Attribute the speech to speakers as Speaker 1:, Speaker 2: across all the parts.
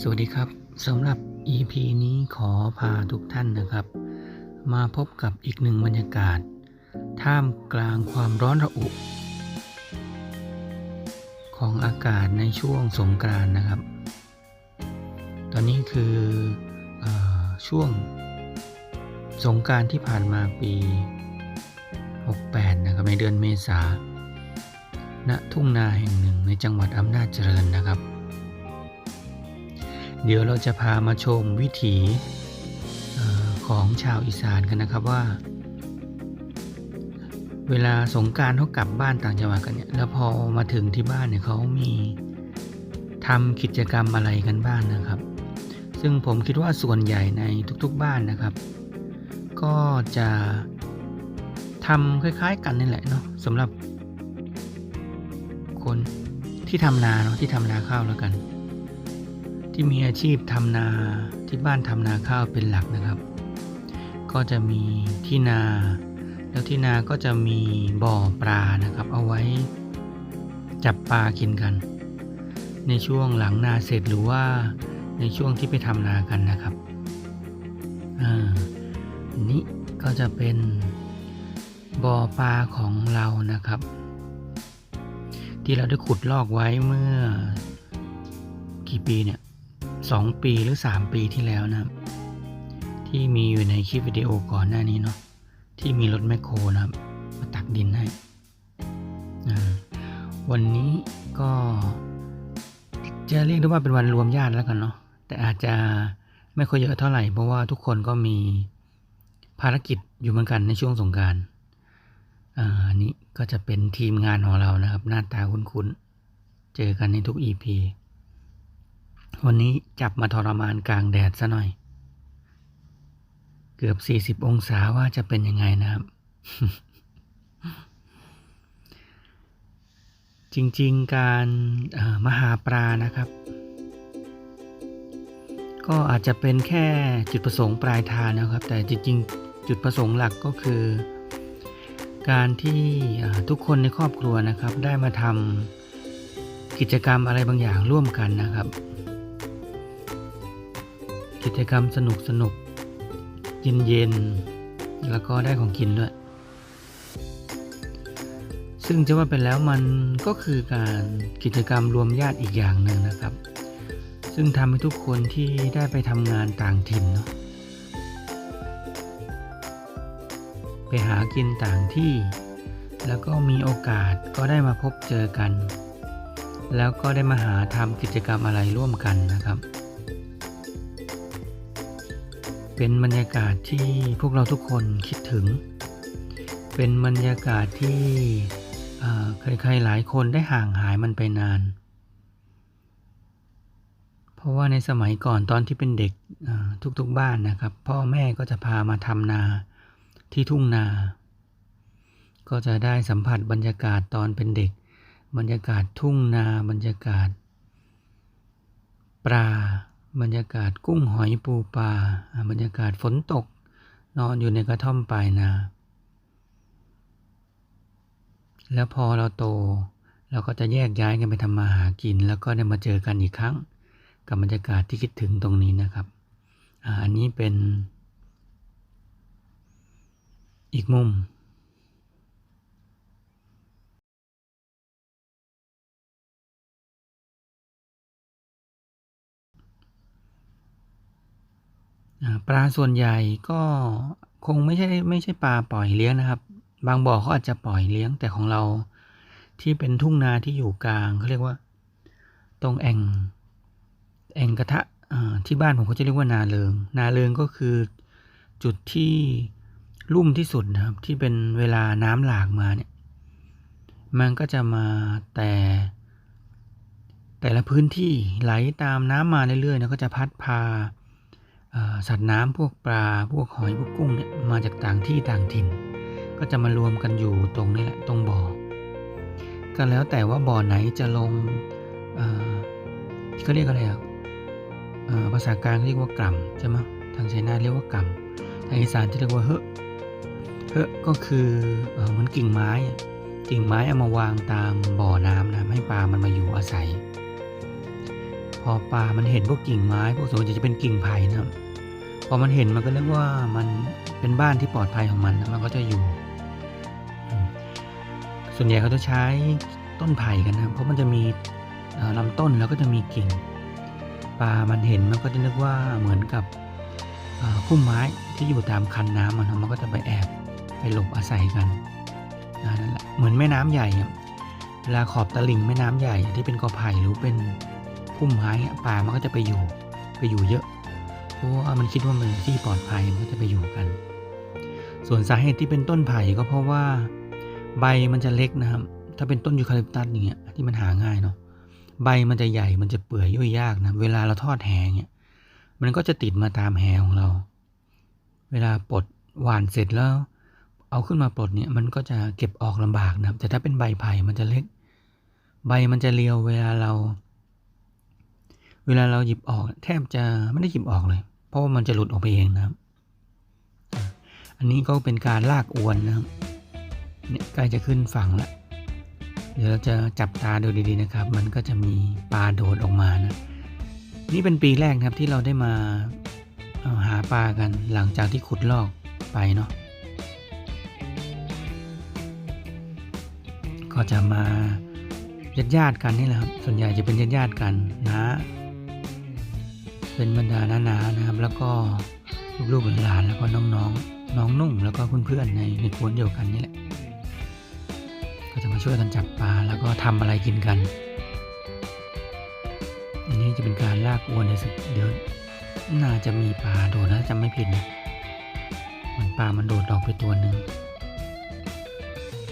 Speaker 1: สวัสดีครับสำหรับ EP นี้ขอพาทุกท่านนะครับ มาพบกับอีกหนึ่งบรรยากาศ ท่ามกลางความร้อนระอุ ของอากาศในช่วงสงกรานนะครับ ตอนนี้คืออช่วงสงกรารที่ผ่านมาปี 68 นะครับในเดือนเมษาณทุ่งนาแห่งหนึ่งในจังหวัดอำนาจเจริญนะครับ เดี๋ยวเราจะพามาชมวิถีของชาวอีสานกันนะครับว่า เวลาสงการเขากลับบ้านต่างจังหวัดกันเนี่ยแล้วพอมาถึงที่บ้านเนี่ยเขามีทำกิจกรรมอะไรกันบ้างนะครับ ซึ่งผมคิดว่าส่วนใหญ่ในทุกๆบ้านนะครับ ก็จะทำคล้าย ๆ กันนี่แหละเนาะสำหรับคนที่ทำนาเนาะที่ทำนาข้าวแล้วกัน ที่มีอาชีพทำนาที่บ้านทำนาข้าวเป็นหลักนะครับ ก็จะมีที่นา แล้วที่นาก็จะมีบ่อปลานะครับ เอาไว้จับปลากินกัน ในช่วงหลังนาเสร็จหรือว่าในช่วงที่ไปทำนากันนะครับอ่าอันนี้ก็จะเป็นบ่อปลาของเรานะครับ ที่เราได้ขุดลอกไว้เมื่อกี่ปีเนี่ย สองปีหรือสามปีที่แล้วนะครับ ที่มีอยู่ในคลิปวิดีโอก่อนหน้านี้เนาะที่มีรถแมคโครนะครับ มาตักดินให้วันนี้ก็จะเรียกได้ว่าเป็นวันรวมญาติแล้วกันเนาะแต่อาจจะไม่ค่อยเยอะเท่าไหร่ เพราะว่าทุกคนก็มีภารกิจอยู่เหมือนกันในช่วงสงกรารอันนี้ก็จะเป็นทีมงานของเรานะครับ หน้าตาคุ้นๆ เจอกันในทุก EP วันนี้จับมาทรมานกลางแดดซะหน่อย เกือบ40องศาว่าจะเป็นยังไงนะครับ จริงๆการมาหาปลานะครับ ก็อาจจะเป็นแค่จุดประสงค์ปลายทางนะครับ แต่จริงๆ จุดประสงค์หลักก็คือ การที่ทุกคนในครอบครัวนะครับ ได้มาทำกิจกรรมอะไรบางอย่างร่วมกันนะครับ กิจกรรมสนุกสนุกเย็นเย็นแล้วก็ได้ของกินด้วย ซึ่งจะว่าไปแล้วมันก็คือการกิจกรรมรวมญาติอีกอย่างหนึ่งนะครับ ซึ่งทำให้ทุกคนที่ได้ไปทำงานต่างถิ่นเนาะไปหากินต่างที่ แล้วก็มีโอกาสก็ได้มาพบเจอกัน แล้วก็ได้มาหาทำกิจกรรมอะไรร่วมกันนะครับ เป็นบรรยากาศที่พวกเราทุกคนคิดถึง เป็นบรรยากาศที่ใครๆหลายคนได้ห่างหายมันไปนาน เพราะว่าในสมัยก่อนตอนที่เป็นเด็กทุกๆบ้านนะครับ พ่อแม่ก็จะพามาทำนาที่ทุ่งนา ก็จะได้สัมผัสบรรยากาศตอนเป็นเด็ก บรรยากาศทุ่งนาบรรยากาศปลา บรรยากาศกุ้งหอยปูปลาอ่าบรรยากาศฝนตก นอนอยู่ในกระท่อมปลายนา แล้วพอเราโต เราก็จะแยกย้ายกันไปทำมาหากิน แล้วก็ได้มาเจอกันอีกครั้ง กับบรรยากาศที่คิดถึงตรงนี้นะครับอาอันนี้เป็นอีกมุม ปลาส่วนใหญ่ก็คงไม่ใช่ไม่ใช่ปลาปล่อยเลี้ยงนะครับ บางบ่อเขาอาจจะปล่อยเลี้ยงแต่ของเราที่เป็นทุ่งนาที่อยู่กลางเขาเรียกว่า ตรงแอ่งแอ่งกระทะที่บ้านผมเขาจะเรียกว่านาเริง นาเริงก็คือจุดที่ลุ่มที่สุดนะครับที่เป็นเวลาน้ำหลากมาเนี่ยมันก็จะมาแต่ แต่ละพื้นที่ไหลตามน้ำมาเรื่อยๆนะก็จะพัดพา สัตว์น้ำพวกปลาพวกหอยพวกกุ้งเนี่ยมาจากต่างที่ต่างถิ่น ก็จะมารวมกันอยู่ตรงนี้แหละตรงบ่อก็แล้วแต่ว่าบ่อไหนจะลงเอ่เขาเรียกอะไรอะภาษากลางเรียกว่ากล่ำใช่ไหมทางชัยนาเรียกว่ากล่ำทางอีสานที่เรียกว่าเฮะเฮะก็คือเอเหมือนกิ่งไม้ กิ่งไม้เอามาวางตามบ่อน้ำนะให้ปลามันมาอยู่อาศัย พอปลามันเห็นพวกกิ่งไม้พวกส่วนใหญ่จะเป็นกิ่งไผ่นะครับ พอมันเห็นมันก็เรียกว่ามันเป็นบ้านที่ปลอดภัยของมันนะมันก็จะอยู่ ส่วนใหญ่เขาจะใช้ต้นไผ่กันนะเพราะมันจะมีลำต้นแล้วก็จะมีกิ่ง ปลามันเห็นมันก็จะนึกว่าเหมือนกับพุ่มไม้ที่อยู่ตามคันน้ำมันนะมันก็จะไปแอบไปหลบอาศัยกันนั่นแหละเหมือนแม่น้ำใหญ่เวลาขอบตลิ่งแม่น้ำใหญ่ที่เป็นกอไผ่หรือเป็น พุ่มไม้ปลามันก็จะไปอยู่ไปอยู่เยอะเพราะว่ามันคิดว่ามันที่ปลอดภัยมันก็จะไปอยู่กัน ส่วนสาเหตุที่เป็นต้นไผ่ก็เพราะว่าใบมันจะเล็กนะครับ ถ้าเป็นต้นยูคาลิปตัสอย่างเงี้ยที่มันหาง่ายเนาะใบมันจะใหญ่มันจะเปื่อยยุ่ยยากนะเวลาเราทอดแหงเนี่ยมันก็จะติดมาตามแหของเรา เวลาปลดหวานเสร็จแล้ว เอาขึ้นมาปลดเนี่ยมันก็จะเก็บออกลำบากนะครับ แต่ถ้าเป็นใบไผ่มันจะเล็ก ใบมันจะเรียวเวลาเรา เวลาเราหยิบออกแทบจะไม่ได้หยิบออกเลย เพราะว่ามันจะหลุดออกไปเองนะครับ อันนี้ก็เป็นการลากอวนนะครับเนี่ยใกล้จะขึ้นฝั่งแล้วเดี๋ยวเราจะจับตาดูดีๆนะครับ มันก็จะมีปลาโดดออกมานะ นี่เป็นปีแรกครับที่เราได้มาาหาปลากันหลังจากที่ขุดลอกไปเนาะ ก็จะมาญาติญาติๆกันนี่แหละครับ ส่วนใหญ่จะเป็นญาติญาติๆกันนะ เป็นบรรดาน้าๆนะครับ แล้วก็ลูกๆหลานๆแล้วก็น้องๆน้องนุ่งแล้วก็เพื่อนๆในในกวนเดียวกันนี่แหละ ก็จะมาช่วยกันจับปลาแล้วก็ทำอะไรกินกัน อันนี้จะเป็นการลากอวนในสึกเดี๋ยวน่าจะมีปลาโดดนะจำไม่ผิดนะเหมือนปลามันโดดออกไปตัวหนึ่ง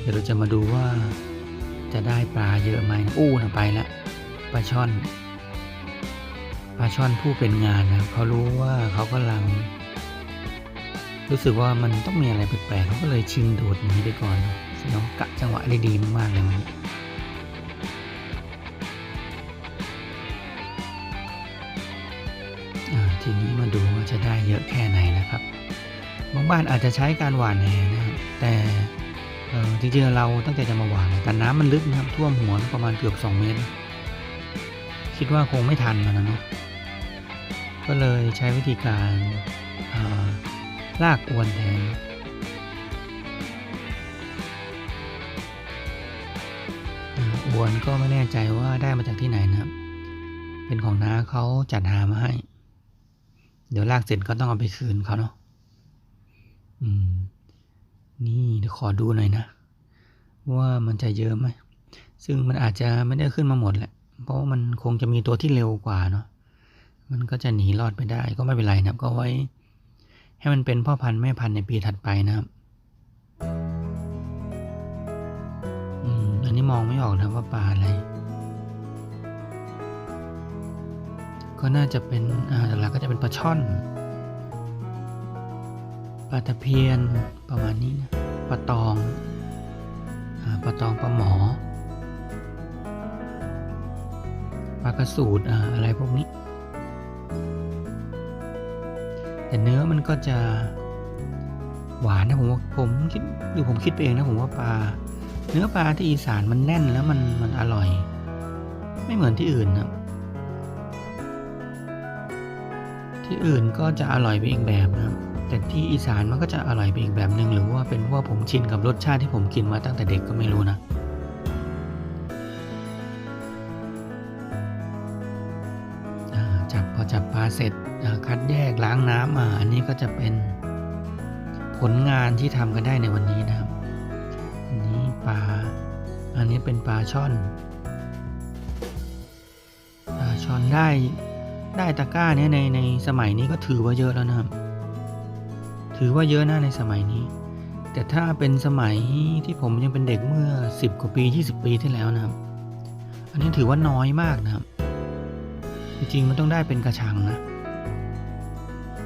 Speaker 1: เดี๋ยวเราจะมาดูว่าจะได้ปลาเยอะไหมอู้นะไปละปลาช่อนาช่อนผู้เป็นงานนะครับเขารู้ว่าเขากำลัง รู้สึกว่ามันต้องมีอะไรแปลกๆเขาก็เลยชิงโดดหนีไปก่อนแสดงกะจังหวะได้ดีมากๆเลยมันอ่าทีนี้มาดูว่าจะได้เยอะแค่ไหนนะครับ บางบ้านอาจจะใช้การหว่านแหนะครับแต่จริงๆเราตั้งใจจะมาหว่านแต่น้ำมันลึกนะครับท่วมหัวประมาณเกือบ 2 เมตร คิดว่าคงไม่ทันมันนะเนาะ ก็เลยใช้วิธีการเอ่อลากอวนแทนอวนก็ไม่แน่ใจว่าได้มาจากที่ไหนนะครับ เป็นของน้าเขาจัดหามาให้ เดี๋ยวลากเสร็จก็ต้องเอาไปคืนเขาเนาะอืม นี่เดี๋ยวขอดูหน่อยนะ ว่ามันจะเยอะไหม ซึ่งมันอาจจะไม่ได้ขึ้นมาหมดแหละ เพราะมันคงจะมีตัวที่เร็วกว่าเนาะ มันก็จะหนีรอดไปได้ก็ไม่เป็นไรนะครับ ก็ไว้ ให้มันเป็นพ่อพันธุ์แม่พันธุ์ในปีถัดไปนะครับอืมอันนี้มองไม่ออกนะว่าปลาอะไร ก็น่าจะเป็นอ่าหลักๆก็จะเป็นปลาช่อนปลาตะเพียนประมาณนี้นะปลาตองอ่าปลาตองปลาหมอปลากระสูดอ่าอะไรพวกนี้ แต่เนื้อมันก็จะหวานนะผมว่าผมคิดหรือผมคิดไปเองนะผมว่าปลา เนื้อปลาที่อีสานมันแน่นแล้วมันมันอร่อย ไม่เหมือนที่อื่นนะที่อื่นก็จะอร่อยไปอีกแบบนะแต่ที่อีสานมันก็จะอร่อยไปอีกแบบหนึ่งหรือว่าเป็นเพราะว่าผมชินกับรสชาติที่ผมกินมาตั้งแต่เด็กก็ไม่รู้นะ เสร็จคัดแยกล้างน้ำอ่าอันนี้ก็จะเป็นผลงานที่ทำกันได้ในวันนี้นะครับอันนี้ปลาอันนี้เป็นปลาช่อนปลาช่อนได้ได้ตะกร้าเนี้ยในในสมัยนี้ก็ถือว่าเยอะแล้วนะครับ ถือว่าเยอะนะในสมัยนี้ แต่ถ้าเป็นสมัยที่ผมยังเป็นเด็กเมื่อ 10 กว่าปี 20 ปีที่แล้วนะครับ อันนี้ถือว่าน้อยมากนะครับ จริงๆมันต้องได้เป็นกระชังนะ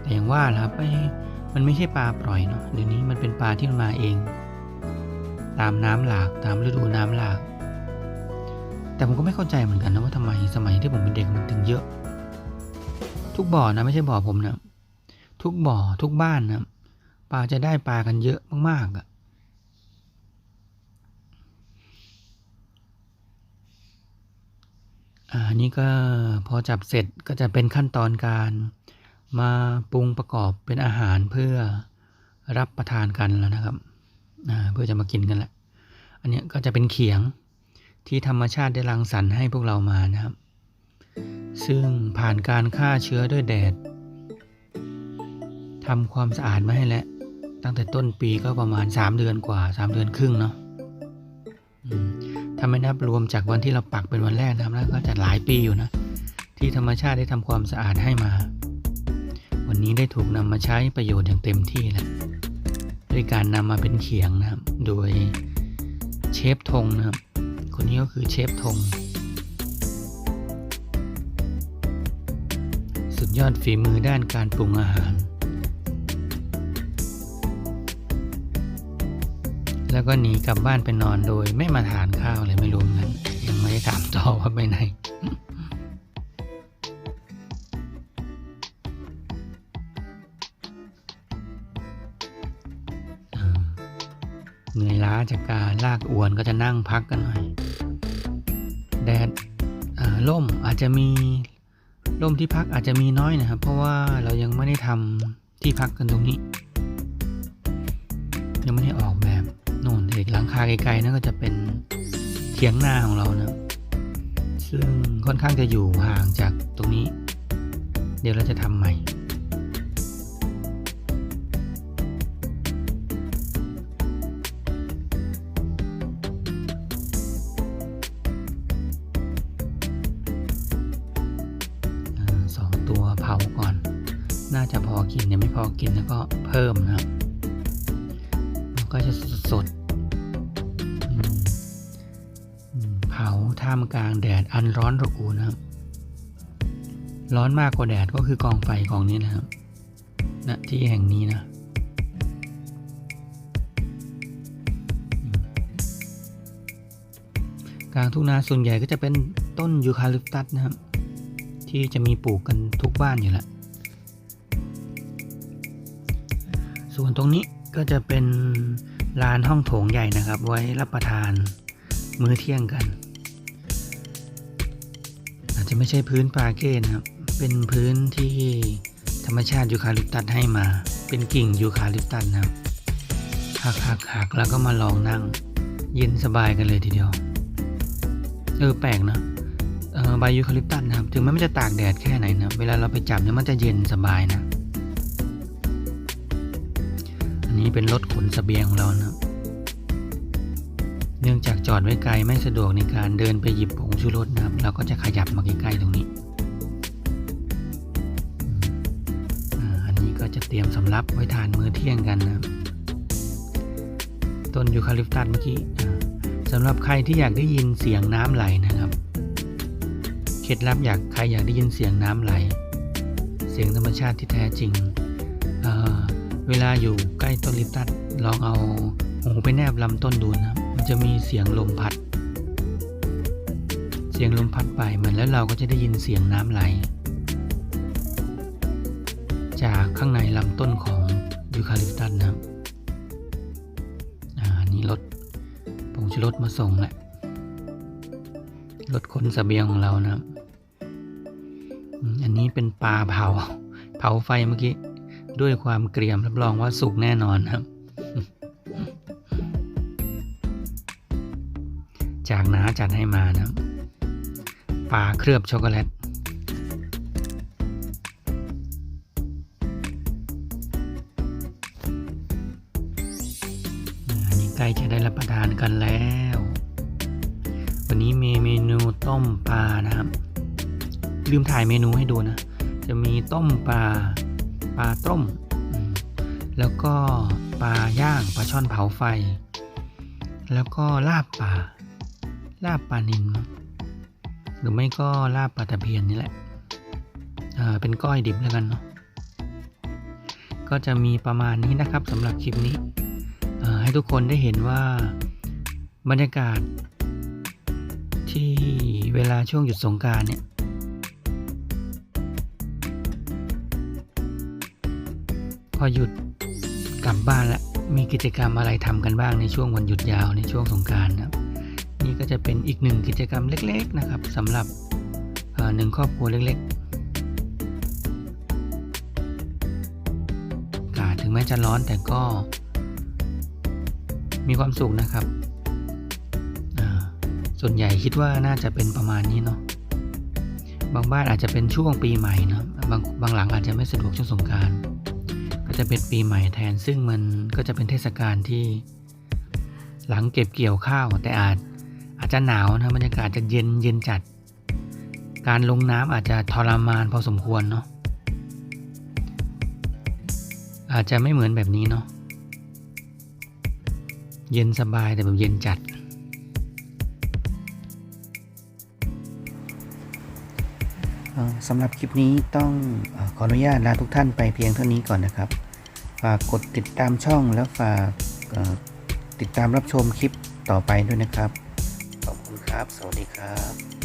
Speaker 1: แต่อย่างว่าล่ะไม่มันไม่ใช่ปลาปล่อยเนาะเดี๋ยวนี้มันเป็นปลาที่มันมาเอง ตามน้ำหลากตามฤดูน้ำหลาก แต่ผมก็ไม่เข้าใจเหมือนกันนะว่าทำไมสมัยที่ผมเป็นเด็กมันถึงเยอะ ทุกบ่อนะไม่ใช่บ่อผมนะทุกบ่อทุกบ้านนะปลาจะได้ปลากันเยอะมากๆอะ อันนี้ก็พอจับเสร็จก็จะเป็นขั้นตอนการมาปรุงประกอบเป็นอาหารเพื่อรับประทานกันแล้วนะครับเพื่อจะมากินกันแหละ อันนี้ก็จะเป็นเขียงที่ธรรมชาติได้รังสรรค์ให้พวกเรามานะครับ ซึ่งผ่านการฆ่าเชื้อด้วยแดดทำความสะอาดมาให้แล้วตั้งแต่ต้นปีก็ประมาณ 3 เดือนกว่า 3 เดือนครึ่งเนาะ ถ้าไม่นับรวมจากวันที่เราปักเป็นวันแรกนะครับแล้วก็จะหลายปีอยู่นะ ที่ธรรมชาติได้ทำความสะอาดให้มา วันนี้ได้ถูกนำมาใช้ประโยชน์อย่างเต็มที่แล้วด้วยการนำมาเป็นเขียงนะครับ โดยเชฟธงนะครับ คนนี้ก็คือเชฟธงสุดยอดฝีมือด้านการปรุงอาหาร แล้วก็หนีกลับบ้านไปนอนโดย ไม่มาทานข้าวเลยไม่รู้เหมือนกันยังไม่ได้ถามต่อว่าไปไหนเหนื่อยล้าจากการลากอวนก็จะนั่งพักกันหน่อย แดดอ่าร่มอาจจะมีร่มที่พักอาจจะมีน้อยนะครับ เพราะว่าเรายังไม่ได้ทำที่พักกันตรงนี้ หลังคาไกลๆนั่นก็จะเป็นเถียงนาของเรานะ ซึ่งค่อนข้างจะอยู่ห่างจากตรงนี้ เดี๋ยวเราจะทำใหม่สองตัวเผาก่อน น่าจะพอกินเนี่ยไม่พอกินแล้วก็เพิ่มนะครับมันก็จะสด ท่ามกลางแดดอันร้อนระอุนะครับ ร้อนมากกว่าแดดก็คือกองไฟกองนี้นะครับณที่แห่งนี้นะ กลางทุ่งนาส่วนใหญ่ก็จะเป็นต้นยูคาลิปตัสนะครับ ที่จะมีปลูกกันทุกบ้านอยู่แล้วส่วนตรงนี้ก็จะเป็นลานห้องโถงใหญ่นะครับ ไว้รับประทานมื้อเที่ยงกัน ไม่ใช่พื้นปาเก้นะครับ เป็นพื้นที่ธรรมชาติยูคาลิปตัสให้มา เป็นกิ่งยูคาลิปตัสนะครับหักหักหักแล้วก็มาลองนั่ง เย็นสบายกันเลยทีเดียว เออแปลกนะเออใบยูคาลิปตัสนะครับ ถึงแม้มันจะตากแดดแค่ไหนนะเวลาเราไปจับเนี่ยมันจะเย็นสบายนะ อันนี้เป็นรถขนสเสบียงของเรานะเนื่องจากจอดไว้ไกลไม่สะดวกในการเดินไปหยิบผงชูรส เราก็จะขยับมาใกล้ๆตรงนี้ อันนี้ก็จะเตรียมสำรับไว้ทานมื้อเที่ยงกันนะต้นยูคาลิปตัสเมื่อกี้สำหรับใครที่อยากได้ยินเสียงน้ำไหลนะครับ เคล็ดลับอยากใครอยากได้ยินเสียงน้ำไหล เสียงธรรมชาติที่แท้จริงเเวลาอยู่ใกล้ต้นลิปตัสลองเอาหูไปแนบลำต้นดูนะมันจะมีเสียงลมพัด สียงลมพัดไปเหมือนแล้วเราก็จะได้ยินเสียงน้ำไหล จากข้างในลำต้นของยูคาลิปตัสนะครับอ่าอันนี้รถผงชูรสมาส่งแหละรถขนสเสบียงของเรานะครับอันนี้เป็นปลาเผา เผาไฟเมื่อกี้ ด้วยความเกรียมรับรองว่าสุกแน่นอนครับ จากน้าจัดให้มานะครับ ปลาเคลือบช็อกโกแลตอันนี้ใกล้จะได้รับประทานกันแล้ว วันนี้มีเมนูต้มปลานะครับ ลืมถ่ายเมนูให้ดูนะ จะมีต้มปลา ปลาต้มอืมแล้วก็ปลาย่างปลาช่อนเผาไฟ แล้วก็ลาบปลา ลาบปลานิลมั้ง หรือไม่ก็ลาบปลาตะเพียนนี่แหละเอ่อเป็นก้อยดิบแล้วกันเนาะก็จะมีประมาณนี้นะครับสำหรับคลิปนี้ให้ทุกคนได้เห็นว่าบรรยากาศ ที่เวลาช่วงหยุดสงการเนี่ยพอหยุดกลับบ้านแล้วมีกิจกรรมอะไรทำกันบ้างในช่วงวันหยุดยาวในช่วงสงการนะครับ นี่ก็จะเป็นอีกหนึ่งกิจกรรมเล็กๆนะครับสำหรับหนึ่งครอบครัวเล็กๆกาถึงแม้จะร้อนแต่ก็มีความสุขนะครับ ส่วนใหญ่คิดว่าน่าจะเป็นประมาณนี้เนาะ บางบ้านอาจจะเป็นช่วงปีใหม่เนาะ บางบางหลังอาจจะไม่สะดวกช่วงสงการ ก็จะเป็นปีใหม่แทน ซึ่งมันก็จะเป็นเทศกาลที่หลังเก็บเกี่ยวข้าวแต่อาจ อาจจะหนาวนะบรรยากาศจะเย็นเย็นจัด การลงน้ำอาจจะทรมานพอสมควรเนาะอาจจะไม่เหมือนแบบนี้เนาะเย็นสบายแต่แบบเย็นจัด สำหรับคลิปนี้ต้องขออนุญาตลาทุกท่านไปเพียงเท่านี้ก่อนนะครับ ฝากกดติดตามช่องแล้วฝากติดตามรับชมคลิปต่อไปด้วยนะครับ ครับ สวัสดีครับ